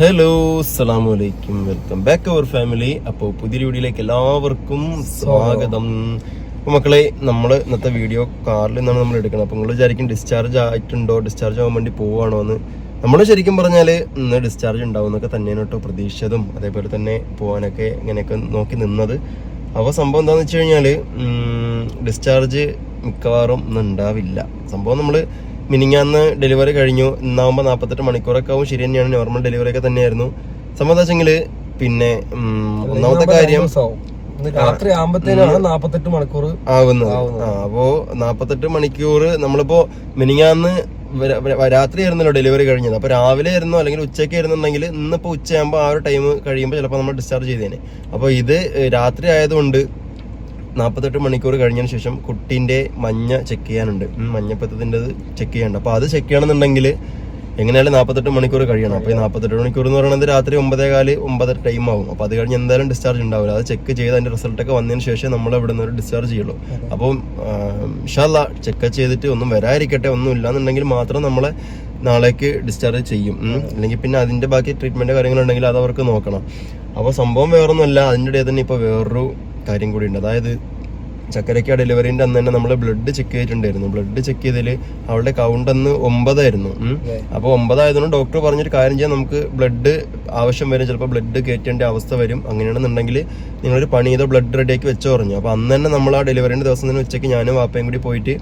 Hello അസ്സലാമു അലൈക്കും welcome back അവർ family അപ്പോൾ പുതിയ വീഡിയോയിലേക്ക് എല്ലാവർക്കും സ്വാഗതം. അപ്പോൾ മക്കളെ നമ്മൾ ഇന്നത്തെ വീഡിയോ കാറിൽ നിന്നാണ് നമ്മൾ എടുക്കുന്നത്. അപ്പോൾ നിങ്ങൾ വിചാരിക്കും ഡിസ്ചാർജ് ആയിട്ടുണ്ടോ ഡിസ്ചാർജ് ആവാൻ വേണ്ടി പോവുകയാണോ എന്ന് നമ്മൾ ശരിക്കും പറഞ്ഞാൽ ഇന്ന് ഡിസ്ചാർജ് ഉണ്ടാവും എന്നൊക്കെ തന്നെയാണ് കേട്ടോ പ്രതീക്ഷിച്ചതും. അതേപോലെ തന്നെ പോകാനൊക്കെ ഇങ്ങനെയൊക്കെ നോക്കി നിന്നത്. അപ്പോൾ സംഭവം എന്താണെന്ന് വെച്ച് കഴിഞ്ഞാൽ ഡിസ്ചാർജ് മിക്കവാറും ഇന്ന് ഉണ്ടാവില്ല സംഭവം നമ്മൾ മിനിങ്ങാന്ന് ഡെലിവറി കഴിഞ്ഞു. ഇന്നാവുമ്പോൾ നാൽപ്പത്തെട്ട് മണിക്കൂറൊക്കെ ആവും. ശരി തന്നെയാണ്. നോർമൽ ഡെലിവറി ഒക്കെ തന്നെയായിരുന്നു. സംബന്ധിച്ചെങ്കിൽ പിന്നെ ഒന്നാമത്തെ കാര്യം രാത്രി ആകുമ്പത്തേനാണ് നാപ്പത്തെട്ട് മണിക്കൂർ ആവുന്നത്. ആ അപ്പോ നാപ്പത്തെട്ട് മണിക്കൂർ നമ്മളിപ്പോ മിനിങ്ങാന്ന് രാത്രി ആയിരുന്നല്ലോ ഡെലിവറി കഴിഞ്ഞത്. അപ്പൊ രാവിലെ ആയിരുന്നു അല്ലെങ്കിൽ ഉച്ചയ്ക്ക് ആയിരുന്നുണ്ടെങ്കിൽ ഇന്നിപ്പോ ഉച്ചയാകുമ്പോൾ ആ ഒരു ടൈം കഴിയുമ്പോൾ ചിലപ്പോൾ നമ്മൾ ഡിസ്ചാർജ് ചെയ്തേനെ. അപ്പോൾ ഇത് രാത്രി ആയതുകൊണ്ട് നാൽപ്പത്തെട്ട് മണിക്കൂർ കഴിഞ്ഞതിന് ശേഷം കുട്ടീന്റെ മഞ്ഞ ചെക്ക് ചെയ്യാനുണ്ട്. മഞ്ഞപ്പത്തത്തിന്റെ ചെക്ക് ചെയ്യാനുണ്ട്. അപ്പോൾ അത് ചെക്ക് ചെയ്യണമെന്നുണ്ടെങ്കിൽ എങ്ങനെയാലും നാൽപ്പത്തെട്ട് മണിക്കൂർ കഴിയണം. അപ്പോൾ ഈ നാൽപ്പത്തെട്ട് മണിക്കൂർ എന്ന് പറയുന്നത് രാത്രി ഒമ്പതേ കാൽ ഒമ്പതര ടൈം ആവും. അപ്പോൾ അത് കഴിഞ്ഞ് എന്തായാലും ഡിസ്ചാർജ് ഉണ്ടാവില്ല. അത് ചെക്ക് ചെയ്ത് അതിന്റെ റിസൾട്ടൊക്കെ വന്നതിന് ശേഷം നമ്മൾ ഇവിടെ നിന്ന് ഒരു ഡിസ്ചാർജ് ചെയ്യുള്ളൂ. അപ്പോൾ ഇഷാല്ല ചെക്ക് ചെയ്തിട്ട് ഒന്നും വരാതിരിക്കട്ടെ ഒന്നും ഇല്ലാന്നുണ്ടെങ്കിൽ മാത്രം നമ്മളെ നാളേക്ക് ഡിസ്ചാർജ് ചെയ്യും. അല്ലെങ്കിൽ പിന്നെ അതിന്റെ ബാക്കി ട്രീറ്റ്മെന്റ് കാര്യങ്ങളുണ്ടെങ്കിൽ അത് അവർക്ക് നോക്കണം. അപ്പോൾ സംഭവം വേറൊന്നുമല്ല. അതിന്റെ ഇടയിൽ തന്നെ ഇപ്പോൾ വേറൊരു കാര്യം കൂടി ഉണ്ട്. അതായത് ചക്കരയ്ക്ക ഡെലിവറിന്റെ അന്ന് തന്നെ നമ്മൾ ബ്ലഡ് ചെക്ക് ചെയ്തിട്ടുണ്ടായിരുന്നു. ബ്ലഡ് ചെക്ക് ചെയ്തതിൽ അവളുടെ കൗണ്ട് അന്ന് ഒമ്പതായിരുന്നു. അപ്പോൾ ഒമ്പതായതുകൊണ്ട് ഡോക്ടർ പറഞ്ഞൊരു കാര്യം ചെയ്യാൻ നമുക്ക് ബ്ലഡ് ആവശ്യം വരും. ചിലപ്പോൾ ബ്ലഡ് കയറ്റേണ്ട അവസ്ഥ വരും. അങ്ങനെയാണെന്നുണ്ടെങ്കിൽ നിങ്ങളൊരു പണി ചെയ്തോ ബ്ലഡ് റെഡിയാക്കി വെച്ചോ പറഞ്ഞു. അപ്പോൾ അന്ന് തന്നെ നമ്മൾ ആ ഡെലിവറിന്റെ ദിവസം തന്നെ ഉച്ചയ്ക്ക് ഞാനും വാപ്പയും കൂടി പോയിട്ട്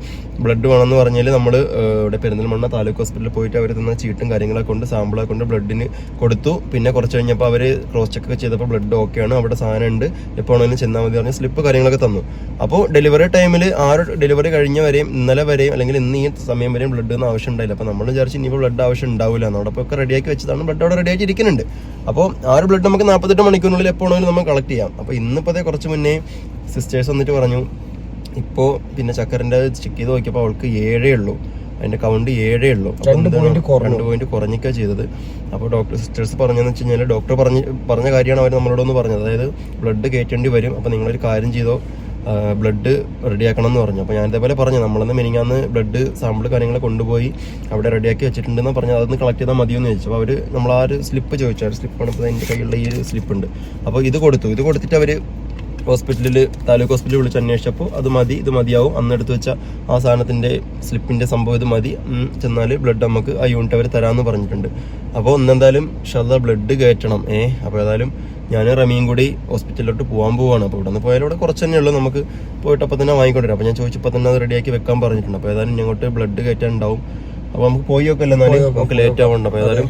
ബ്ലഡ് വേണമെന്ന് പറഞ്ഞാൽ നമ്മൾ ഇവിടെ പെരിന്തൽമണ്ണ താലൂക്ക് ഹോസ്പിറ്റലിൽ പോയിട്ട് അവർ തന്ന ചീട്ടും കാര്യങ്ങളൊക്കെ കൊണ്ട് സാമ്പിളൊക്കെ കൊണ്ട് ബ്ലഡിന് കൊടുത്തു. പിന്നെ കുറച്ച് കഴിഞ്ഞപ്പോൾ അവർ ക്രോസ് ചെക്ക് ചെയ്തപ്പോൾ ബ്ലഡ് ഓക്കെയാണ് അവിടെ സാധനം ഉണ്ട്. എപ്പോഴാണെങ്കിലും ചെന്നാൽ മതി പറഞ്ഞ് സ്ലിപ്പ് കാര്യങ്ങളൊക്കെ തന്നു. അപ്പോൾ ഡെലിവറി ടൈമിൽ ആ ഒരു ഡെലിവറി കഴിഞ്ഞ വരെയും ഇന്നലെ വരെയും അല്ലെങ്കിൽ ഇന്ന് ഈ സമയം വരെയും ബ്ലഡ് ഒന്നും ആവശ്യം ഉണ്ടായില്ല. അപ്പോൾ നമ്മൾ വിചാരിച്ച് ഇനിയിപ്പോൾ ബ്ലഡ് ആവശ്യം ഉണ്ടാവില്ല എന്നോടൊപ്പം ഒക്കെ റെഡിയാക്കി വെച്ചതാണ്. ബ്ലഡ് അവിടെ റെഡിയാക്കി ഇരിക്കുന്നുണ്ട്. അപ്പോൾ ആ ഒരു ബ്ലഡ് നമുക്ക് നാൽപ്പത്തെട്ട് മണിക്കൂറിനുള്ളിൽ എപ്പോൾ നമ്മൾ കളക്ട് ചെയ്യാം. അപ്പോൾ ഇന്നിപ്പോൾ കുറച്ച് മുന്നേ സിസ്റ്റേഴ്സ് വന്നിട്ട് പറഞ്ഞു ഇപ്പോൾ പിന്നെ ചക്കറിന്റെ ചെക്ക് ചെയ്ത് നോക്കിയപ്പോൾ അവൾക്ക് ഏഴേ ഉള്ളൂ. അതിന്റെ കൗണ്ട് ഏഴേ ഉള്ളൂ. അപ്പോൾ. രണ്ട് പോയിന്റ് കുറഞ്ഞിക്കാ ചെയ്തത്. അപ്പോൾ ഡോക്ടർ സിസ്റ്റേഴ്സ് പറഞ്ഞതെന്ന് വെച്ച് കഴിഞ്ഞാൽ ഡോക്ടർ പറഞ്ഞ് പറഞ്ഞ കാര്യമാണ് അവർ നമ്മളോടൊന്ന് പറഞ്ഞത്. അതായത് ബ്ലഡ് കയറ്റേണ്ടി വരും. അപ്പോൾ നിങ്ങളൊരു കാര്യം ചെയ്തോ. ബ്ലഡ് റെഡിയാക്കണം എന്ന് പറഞ്ഞു. അപ്പോൾ ഞാൻ ഇതേപോലെ പറഞ്ഞു നമ്മളന്ന് മിനിങ്ങാന്ന് ബ്ലഡ് സാമ്പിൾ കാര്യങ്ങൾ കൊണ്ടുപോയി അവിടെ റെഡിയാക്കി വെച്ചിട്ടുണ്ടെന്ന് പറഞ്ഞു. അതൊന്ന് കളക്ട് ചെയ്താൽ മതിയെന്ന് ചോദിച്ചു. അപ്പോൾ അവർ നമ്മൾ ആ ഒരു സ്ലിപ്പ് ചോദിച്ചു. ആ സ്ലിപ്പാണ് ഇപ്പോൾ എന്റെ കയ്യിലുള്ള ഈ സ്ലിപ്പ് ഉണ്ട്. അപ്പോൾ ഇത് കൊടുത്തു. ഇത് കൊടുത്തിട്ട് അവർ ഹോസ്പിറ്റലിൽ താലൂക്ക് ഹോസ്പിറ്റലിൽ വിളിച്ച് അന്വേഷിച്ചപ്പോൾ അത് മതി ഇത് മതിയാവും. അന്ന് എടുത്തു വെച്ച ആ സാധനത്തിന്റെ സ്ലിപ്പിന്റെ സംഭവം ഇത് മതി. ചെന്നാൽ ബ്ലഡ് നമുക്ക് ആ യൂണിറ്റ് അവർ തരാമെന്ന് പറഞ്ഞിട്ടുണ്ട്. അപ്പോൾ ഒന്നെന്തായാലും ഷർദ ബ്ലഡ് കയറ്റണം. ഏ അപ്പോൾ ഏതായാലും ഞാൻ റമിയും കൂടി ഹോസ്പിറ്റലിലോട്ട് പോകാൻ പോവാണ്. അപ്പോൾ ഇവിടെ നിന്ന് പോയാലും ഇവിടെ കുറച്ച് തന്നെ ഉള്ളൂ. നമുക്ക് പോയിട്ട് അപ്പോൾ തന്നെ വാങ്ങിക്കൊണ്ടിരാം അപ്പോൾ ഞാൻ ചോദിച്ചപ്പോൾ തന്നെ അത് റെഡിയാക്കി വെക്കാൻ പറഞ്ഞിട്ടുണ്ട്. അപ്പോൾ ഏതായാലും ഇങ്ങോട്ട് ബ്ലഡ് കയറ്റാൻ ഉണ്ടാവും അപ്പോൾ നമുക്ക് പോയി നോക്കല്ലേ എന്നാലും നമുക്ക് ലേറ്റ് ആവുന്നുണ്ട് അപ്പോൾ ഏതായാലും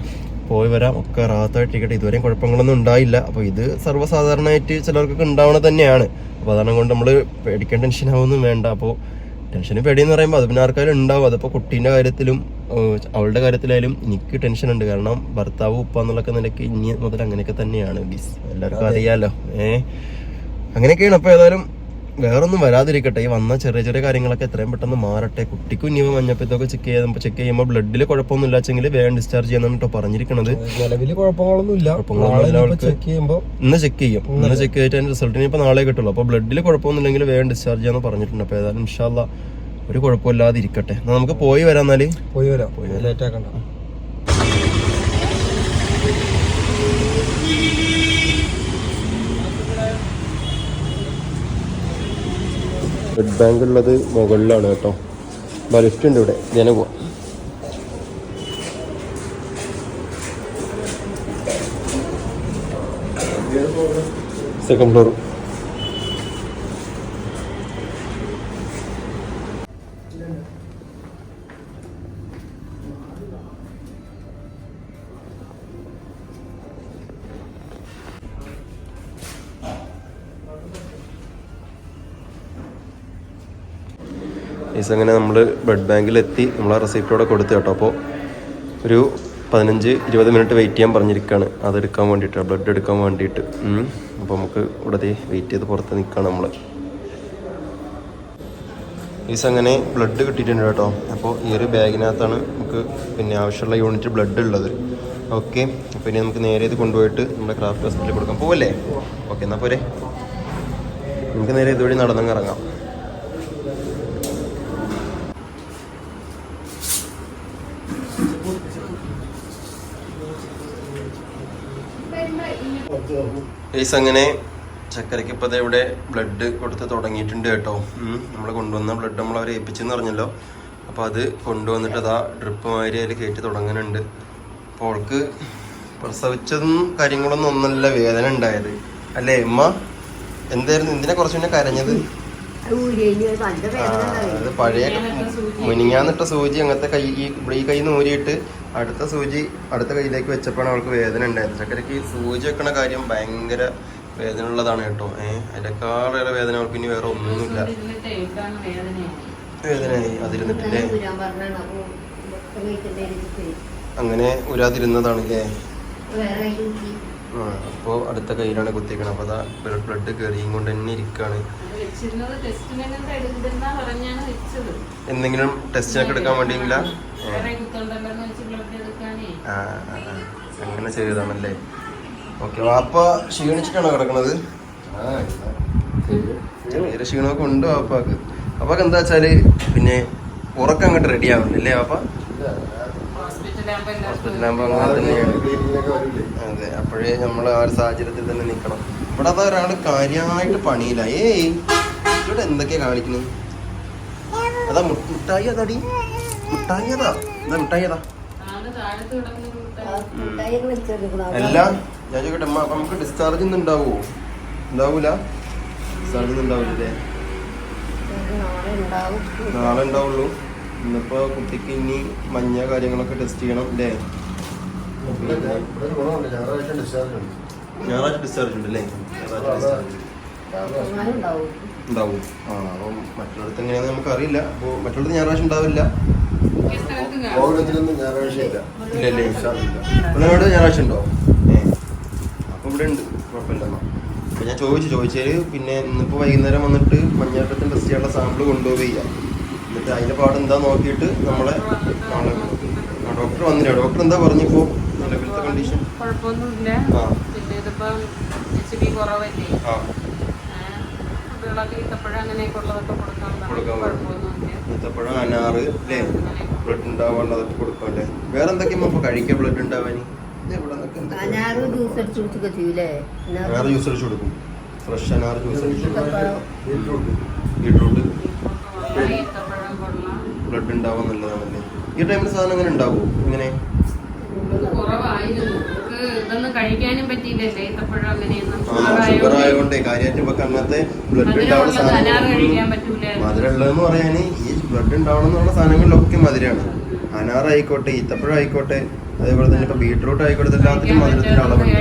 പോയി വരാം. ഒക്കെ റാത്തായിട്ടിരിക്കട്ടെ ഇതുവരെയും കുഴപ്പങ്ങളൊന്നും ഉണ്ടായില്ല. അപ്പോൾ ഇത് സർവസാധാരണമായിട്ട് ചിലർക്കൊക്കെ ഉണ്ടാവണ തന്നെയാണ്. അപ്പോൾ അതാണ് കൊണ്ട് നമ്മൾ പേടിക്കാൻ ടെൻഷൻ ആവുമൊന്നും വേണ്ട. അപ്പോൾ ടെൻഷനും പേടിയെന്ന് പറയുമ്പോൾ അത് പിന്നെ ആർക്കാരും ഉണ്ടാവും. അതിപ്പോൾ കുട്ടീന്റെ കാര്യത്തിലും അവളുടെ കാര്യത്തിലായാലും എനിക്ക് ടെൻഷൻ ഉണ്ട് കാരണം ഭർത്താവ് ഉപ്പ എന്നുള്ളൊക്കെ നിലയ്ക്ക് ഇനി മുതൽ അങ്ങനെയൊക്കെ തന്നെയാണ്. ബീസ് എല്ലാവർക്കും അറിയാലോ. ഏഹ് അങ്ങനെയൊക്കെയാണ്. അപ്പോൾ ഏതായാലും വേറൊന്നും വരാതിരിക്കട്ടെ. ഈ വന്ന ചെറിയ ചെറിയ കാര്യങ്ങളൊക്കെ എത്രയും പെട്ടെന്ന് മാറട്ടെ. കുട്ടിക്കും ഇനിയും മഞ്ഞപ്പിത്തൊക്കെ ചെക്ക് ചെയ്യുമ്പോൾ ചെക്ക് ചെയ്യുമ്പോൾ ബ്ലഡിൽ കുഴപ്പമൊന്നും ഇല്ലാച്ചെങ്കിൽ വേഗം ഡിസ്ചാർജ് ചെയ്യാൻ കേട്ടോ കുഴപ്പങ്ങളൊന്നും ഇല്ല ചെയ്യുമ്പോ ഇന്ന് ചെക്ക് ചെയ്യും. ഇന്ന് ചെക്ക് ചെയ്തിട്ട് അതിന്റെ റിസൾട്ടിന് ഇപ്പോൾ നാളെ കിട്ടുള്ളൂ. അപ്പോൾ ബ്ലഡിൽ കുഴപ്പമൊന്നുമില്ലെങ്കിൽ വേഗം ഡിസ്ചാർജ് ചെയ്യാന്ന് പറഞ്ഞിട്ടുണ്ട്. അപ്പോൾ ഏതായാലും ഇൻഷാല്ല ഒരു കുഴപ്പമില്ലാതെ ഇരിക്കട്ടെ പോയി നമുക്ക് പോയി വരാം എന്നാൽ. പോയി വരാം. ലേറ്റ് ആക്കണ്ട. ബ്ലഡ് ബാങ്ക് ഉള്ളത് മുകളിലാണ് കേട്ടോ. ലിഫ്റ്റ് ഉണ്ട് ഇവിടെ. ഇതിനെ പോവാം. സെക്കൻഡ് ഫ്ലോർ ഈസ് അങ്ങനെ നമ്മൾ ബ്ലഡ് ബാങ്കിൽ എത്തി നമ്മൾ ആ റെസിപ്റ്റോടെ കൊടുത്തു കേട്ടോ. അപ്പോൾ ഒരു പതിനഞ്ച് ഇരുപത് മിനിറ്റ് വെയിറ്റ് ചെയ്യാൻ പറഞ്ഞിരിക്കുകയാണ് അതെടുക്കാൻ വേണ്ടിയിട്ട് ബ്ലഡ് എടുക്കാൻ വേണ്ടിയിട്ട്. അപ്പോൾ നമുക്ക് ഇവിടെ വെയിറ്റ് ചെയ്ത് പുറത്ത് നിൽക്കുകയാണ് നമ്മൾ ഈസ് അങ്ങനെ ബ്ലഡ് കിട്ടിയിട്ടുണ്ട് കേട്ടോ. അപ്പോൾ ഈ ഒരു ബാഗിനകത്താണ് നമുക്ക് പിന്നെ ആവശ്യമുള്ള യൂണിറ്റ് ബ്ലഡ് ഉള്ളത്. ഓക്കെ അപ്പോൾ ഇനി നമുക്ക് നേരെ ഇത് കൊണ്ടുപോയിട്ട് നമ്മുടെ ക്രാഫ്റ്റ് ഹോസ്പിറ്റലിൽ കൊടുക്കാം പോവല്ലേ? ഓക്കെ എന്നാൽ പോരെ. നമുക്ക് നേരെ ഇതുവഴി നടന്നങ്ങ് ഇറങ്ങാം. ഏസ് അങ്ങനെ ചക്കരയ്ക്ക് ഇപ്പം ദേ ഇവിടെ ബ്ലഡ് കൊടുത്ത് തുടങ്ങിയിട്ടുണ്ട് കേട്ടോ. നമ്മൾ കൊണ്ടുവന്ന ബ്ലഡ് നമ്മൾ അവരെ ഏൽപ്പിച്ചെന്ന് പറഞ്ഞല്ലോ. അപ്പം അത് കൊണ്ടുവന്നിട്ട് അതാ ഡ്രിപ്പ് മാതിരി അതിൽ കയറ്റി തുടങ്ങുന്നുണ്ട്. അപ്പോൾ അവൾക്ക് പ്രസവിച്ചതും കാര്യങ്ങളൊന്നും ഒന്നല്ല വേദന ഉണ്ടായത്. അല്ലേ ഉമ്മ? എന്തായിരുന്നു എന്തിനാ കുറച്ചു മുന്നേ കരഞ്ഞത്? അത് പഴയ മുനിങ്ങാന്നിട്ട സൂചി അങ്ങനത്തെ കൈ ഈ ഇവിടെ ഈ കൈ നൂരിയിട്ട് അടുത്ത സൂചി അടുത്ത കൈയിലേക്ക് വെച്ചപ്പോഴാണ് അവൾക്ക് വേദന ഉണ്ടായത്. ഈ സൂചി വെക്കണ കാര്യം ഭയങ്കര വേദന ഉള്ളതാണ് കേട്ടോ. ഏഹ് അതിനേക്കാളേറെ വേദന അവൾക്ക് ഇനി വേറെ ഒന്നുമില്ല. വേദനയായി. അതിരുന്നിട്ടില്ലേ? അങ്ങനെ ഉരാതിരുന്നതാണല്ലേ? അപ്പോൾ അടുത്ത കയ്യിലാണ് കുത്തിക്കണം അപ്പോൾ അതാ ബ്ലഡ് കയറിയും കൊണ്ട് തന്നെ ഇരിക്കുകയാണ് എന്തെങ്കിലും ടെസ്റ്റിനൊക്കെ എടുക്കാൻ വേണ്ടിയില്ല. അങ്ങനെ ചെയ്തതാണല്ലേ. ഓക്കെ വാപ്പ ക്ഷീണിച്ചിട്ടാണോ കിടക്കണത്? ചെറിയ ക്ഷീണമൊക്കെ ഉണ്ട് വാപ്പാക്ക്? അപ്പൊക്കെ എന്താ വെച്ചാൽ പിന്നെ ഉറക്കം അങ്ങോട്ട് റെഡി ആവുന്നില്ലേ വാപ്പ? ഹോസ്പിറ്റലാകുമ്പോ എല്ലാവർക്കും ഹോസ്പിറ്റലാകുമ്പോ അങ്ങനെ തന്നെയാണ് അതെ അപ്പോഴേ നമ്മൾ ആ ഒരു സാഹചര്യത്തിൽ തന്നെ നിൽക്കണം ഇവിടെ അത് ഒരാൾ കാര്യമായിട്ട് പണിയില്ല. ഏയ് ഇവിടെ എന്തൊക്കെയാ കാണിക്കുന്നത് അതാ മുട്ടായി അതാടി. മുട്ടായി അതാ. എന്താ മുട്ടായി അതാ. അല്ല ഞാൻ ചോദിക്കട്ടെ അമ്മ അപ്പൊ നമുക്ക് ഡിസ്ചാർജ് ഒന്നും ഉണ്ടാവുമോ ഉണ്ടാവൂല? ഡിസ്ചാർജ് ഒന്നും ഉണ്ടാവില്ലേ നാളെ ഉണ്ടാവുള്ളൂ. ഇന്നിപ്പോ കുട്ടിക്ക് ഇനി മഞ്ഞ കാര്യങ്ങളൊക്കെ ടെസ്റ്റ് ചെയ്യണം അല്ലേ ഞായറാഴ്ച ഡിസ്ചാർജ് ഉണ്ട്. അല്ലേ ഞായറാഴ്ച ഉണ്ടാവും. ആ അപ്പം മറ്റുള്ളടത്ത് എങ്ങനെയാണെന്ന് നമുക്ക് അറിയില്ല അപ്പോൾ മറ്റുള്ളടത്ത് ഞായറാഴ്ച ഉണ്ടാവില്ല. മിക്ക സ്ഥലത്തും ഇല്ല. ഇല്ലല്ലേ നിങ്ങളുടെ ഞായറാഴ്ച ഉണ്ടോ? ഏ. അപ്പൊ ഇവിടെ ഉണ്ട്. കുഴപ്പമില്ലെന്നാ അപ്പൊ ഞാൻ ചോദിച്ചു. ചോദിച്ചാൽ പിന്നെ ഇന്നിപ്പോ വൈകുന്നേരം വന്നിട്ട് മഞ്ഞാട്ടത്തിന് ടെസ്റ്റ് ചെയ്യാനുള്ള സാമ്പിൾ കൊണ്ടുപോവുക അതിന്റെ പാട് എന്താ നോക്കിയിട്ട് നമ്മളെ നാളെ ഡോക്ടർ വന്നില്ല? ഡോക്ടർ എന്താ പറഞ്ഞപ്പോ നിലവിലത്തെ കണ്ടീഷൻ കുഴപ്പമൊന്നുമില്ല. ആ. പിന്നെ ഇതിപ്പം എച്ച് ബി കുറവല്ലേ? കുട്ടികളൊക്കെ ഈത്തപ്പഴം കൊടുക്കാൻ ഈത്തപ്പഴം അനാറ് അല്ലേ? ബ്ലഡ് ഉണ്ടാവാനുള്ളതൊക്കെ കൊടുക്കാം അല്ലേ? വേറെ എന്തൊക്കെയാ ഇപ്പൊ കഴിക്കാൻ ബ്ലഡ് ഉണ്ടാവാൻ? അനാറ് ജ്യൂസ് അടിച്ചു ജ്യൂസ് കൊടുക്കും. ഫ്രഷ് അനാറ് ജ്യൂസ് അടിച്ചു കൊടുക്കും. ബീട്രൂട്ട് കൊള്ളാം ബ്ലഡ് ഉണ്ടാവാൻ നല്ലതാണല്ലേ ഈ ടൈമിൽ സാധനം അങ്ങനെ ഉണ്ടാവോ? ഇങ്ങനെ? ഷുഗർ ആയതുകൊണ്ട് കാര്യമായിട്ട് ഇപ്പൊ അങ്ങനത്തെ ബ്ലഡ് ഉണ്ടാവുന്ന മധുരമുള്ളതെന്ന് പറയാന് ഈ ബ്ലഡ് ഉണ്ടാവണം എന്നുള്ള സാധനങ്ങളിലൊക്കെ മധുരമാണ് അനാറായിക്കോട്ടെ ഈത്തപ്പഴം ആയിക്കോട്ടെ അതേപോലെ തന്നെ ഇപ്പൊ ബീട്രൂട്ട് ആയിക്കോട്ടെ എല്ലാത്തിനും മധുരത്തിന്റെ അളവുണ്ട്.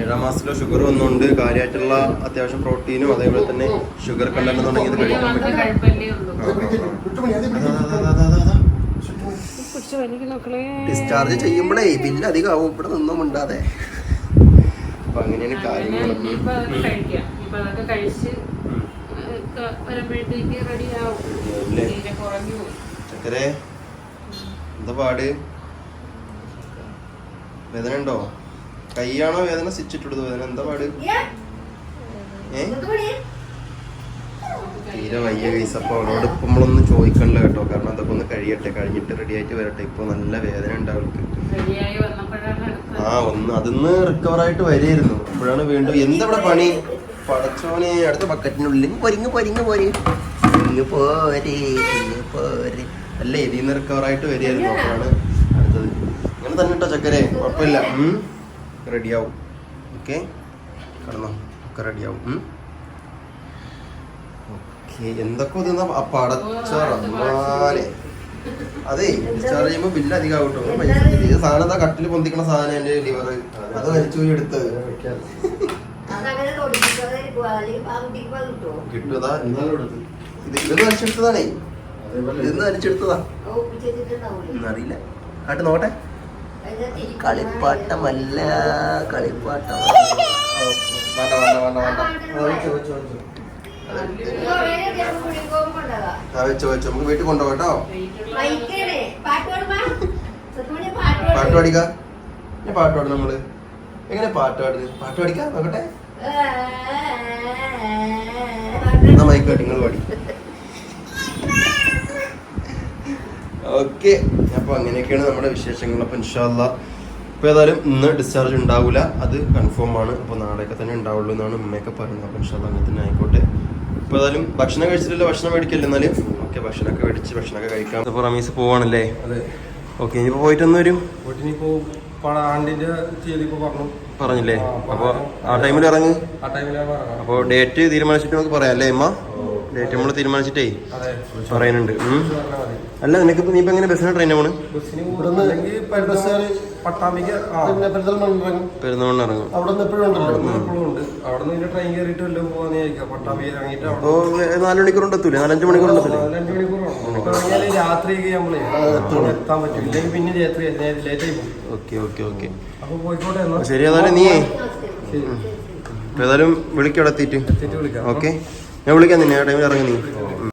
ഏഴ് മാസത്തിലെ ഷുഗർ വന്നുകൊണ്ട് കാര്യമായിട്ടുള്ള അത്യാവശ്യം പ്രോട്ടീനും അതേപോലെ തന്നെ ഷുഗർ കണ്ടന്റ് തുടങ്ങി ഇത് ഒരു കഴിക്കാൻ പറ്റും ഉള്ളൂ. കുറിച്ച് വലിയ മക്കളെ. ഡിസ്ചാർജ് ചെയ്യുമ്പോഴേ ബില്ല് അധികം ആവും ഇവിടെ നിന്നും ഉണ്ടാതെ അപ്പൊ അങ്ങനെയാണ്. ചക്കരെ എന്താ പാട്? വേദന ഉണ്ടോ? കൈയാണോ വേദന? സ്റ്റിച്ച് ഇട്ടെടുത്തു വേദന. എന്താ പാട്? ഏ? തീരെ വയ്യ കേസ് അപ്പൊ അവളോട് ഇപ്പൊ നമ്മളൊന്നും ചോദിക്കണില്ല കേട്ടോ. കാരണം അതൊക്കെ ഒന്ന് കഴിയട്ടെ. കഴിഞ്ഞിട്ട് റെഡി ആയിട്ട് വരട്ടെ. ഇപ്പൊ നല്ല വേദന ഉണ്ട് അവൾക്ക്. ആ ഒന്ന് അതിന്ന് റിക്കവർ ആയിട്ട് വരികയായിരുന്നു. അപ്പോഴാണ് വീണ്ടും എന്താ ഇവിടെ പണി? പടച്ചോനെ അടുത്ത ബക്കറ്റിനുള്ളിൽ പൊരിങ്ങ് പൊരിങ്ങ് പോരെ. ഇങ്ങ് പോരെ ഇങ്ങ് പോരെ. അല്ലേ? ഇതിൽ നിന്ന് റിക്കവർ ആയിട്ട് വരികയായിരുന്നു. അപ്പോഴാണ് അടുത്തത്. ഇങ്ങനെ തന്നെ കേട്ടോ ചക്കരെ. കുഴപ്പമില്ല. റെഡിയാവും. ഓക്കെ? കടന്നോ. ഒക്കെ റെഡിയാവും. ഓക്കെ. എന്തൊക്കെ തിന്ന പടച്ച അതേ ഡിസ്ചാർജ് ചെയ്യുമ്പോ ബില്ല് അധികം ഈ സാധനം എന്താ കട്ടിൽ പൊന്തിക്കണ സാധനം എന്റെ ലിവർ അത് വലിച്ചു പോയി എടുത്ത്. അതങ്ങനെ തൊടിപ്പിക്കാതെ അല്ലെങ്കിൽ ആ കുട്ടിക്ക് കിട്ടുന്നതാ ഇത് ഇതൊന്ന് വലിച്ചെടുത്തതാണേ. ഇതൊന്ന് വലിച്ചെടുത്തതാ. അറിയില്ല കാട്ട് നോട്ടെ കളിപ്പാട്ടമല്ല കളിപ്പാട്ടം. നമുക്ക് വീട്ടിൽ കൊണ്ടുപോകാം കേട്ടോ. പാട്ട്. പാടിക്ക? പാട്ട് പാടും നമ്മൾ. എങ്ങനെ പാട്ട് പാടുന്നത്? പാട്ട് പാടിക്കാം നോക്കട്ടെ. മൈക്ക് കാട്ടി നിങ്ങൾ പാടി. ഓക്കെ. അപ്പൊ അങ്ങനെയൊക്കെയാണ് നമ്മുടെ വിശേഷങ്ങൾ. അപ്പോൾ ഇൻഷാല്ല അപ്പോൾ ഏതായാലും ഇന്ന് ഡിസ്ചാർജ് ഉണ്ടാവില്ല അത് കൺഫേം ആണ്. അപ്പോൾ നാളെയൊക്കെ തന്നെ ഉണ്ടാവുള്ളൂ എന്നാണ് ഉമ്മയൊക്കെ പറയുന്നത്. അപ്പോൾ ഇൻഷാല്ല അങ്ങനെ തന്നെ ആയിക്കോട്ടെ. അപ്പോൾ ഏതായാലും ഭക്ഷണം കഴിച്ചിട്ടില്ല ഭക്ഷണം മേടിക്കില്ല എന്നാലും? ഓക്കെ ഭക്ഷണമൊക്കെ മേടിച്ച് ഭക്ഷണമൊക്കെ കഴിക്കാം. അപ്പോൾ റമീസ് പോവാണല്ലേ? അതെ. ഓക്കെ ഇനിയിപ്പോൾ പോയിട്ടൊന്ന് വരും? വീട്ടിനിപ്പോ ആണ്ടിന്റെ തീയതി പറഞ്ഞു. പറഞ്ഞില്ലേ? അപ്പോൾ ആ ടൈമിൽ ഇറങ്ങി. ആ അപ്പോൾ ഡേറ്റ് തീരുമാനിച്ചിട്ട് നമുക്ക് പറയാം അല്ലേ അമ്മ ഡേറ്റ് നമ്മൾ തീരുമാനിച്ചിട്ടേ പറയുന്നുണ്ട്. അല്ല നിനക്ക് നീ ഇപ്പൊ എങ്ങനെ ബസ്സിന് ട്രെയിൻ പോണ്? പെരുന്നമണ്ണ ഇറങ്ങും. അപ്പോ നാല് മണിക്കൂർ ഉണ്ടെത്തൂലേ? നാലഞ്ച് മണിക്കൂർ ഉണ്ടെത്തൂലേ? രാത്രി ഓക്കെ ഓക്കെ ശരി ഏതായാലും നീ ഏതായാലും വിളിക്കവിടെ എത്തിയിട്ട് എത്തിയിട്ട് വിളിക്കാം. ഓക്കെ. ഞാൻ വിളിക്കാൻ നിന്നെ. ആ ടൈമിൽ ഇറങ്ങി നീ.